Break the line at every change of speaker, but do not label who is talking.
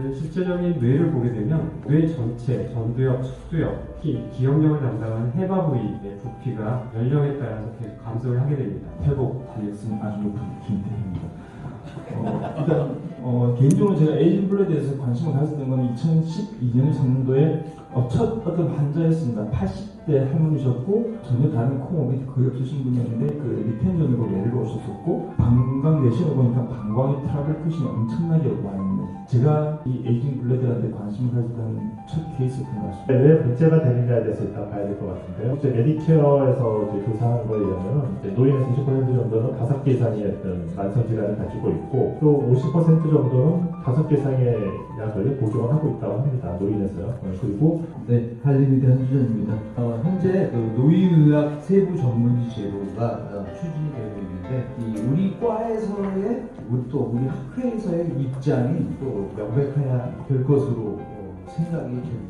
그 실제적인 뇌를 보게 되면 뇌 전체, 전두엽, 측두엽, 피, 기억력을 담당하는 해마 부위의 부피가 연령에 따라서 계속 감소를 하게 됩니다.
회복 가능성이 아주 높은 김태희입니다. 어, 일단 어, 개인적으로 제가 에이징 블루에 대해서 관심을 가졌던 건 2012년 3년도에 어, 첫 어떤 환자였습니다. 80대 할머니셨고 전혀 다른 콩업이 거의 없으신 분이었는데 그 리텐전으로 외를 오셨었고 방광 내시를 보니까 방광의 트러블 끝이 엄청나게 와 있는 제가 이 에이징 블레드한테 관심을 가졌던 첫 케이스였던 것 같습니다.
왜 문제가 되느냐에 대해서 일단 봐야 될 것 같은데요. 이제 메디케어에서 이제 조사한 거에 의하면 노인의 90% 정도는 다섯 개 이상의 어떤 만성 질환을 가지고 있고 또 50% 정도는 다섯 개 이상의 약을 복용을 하고 있다고 합니다. 노인에서요. 어, 그리고
네, 할리에 대한 수전입니다. 어, 현재 그 노인의학 세부 전문의 제도가 어, 추진이 되고 있는데 이 우리 과에서의 우리 또 우리 학회에서의 입장이 또 명백해야 될 것으로 어, 생각이 됩니다.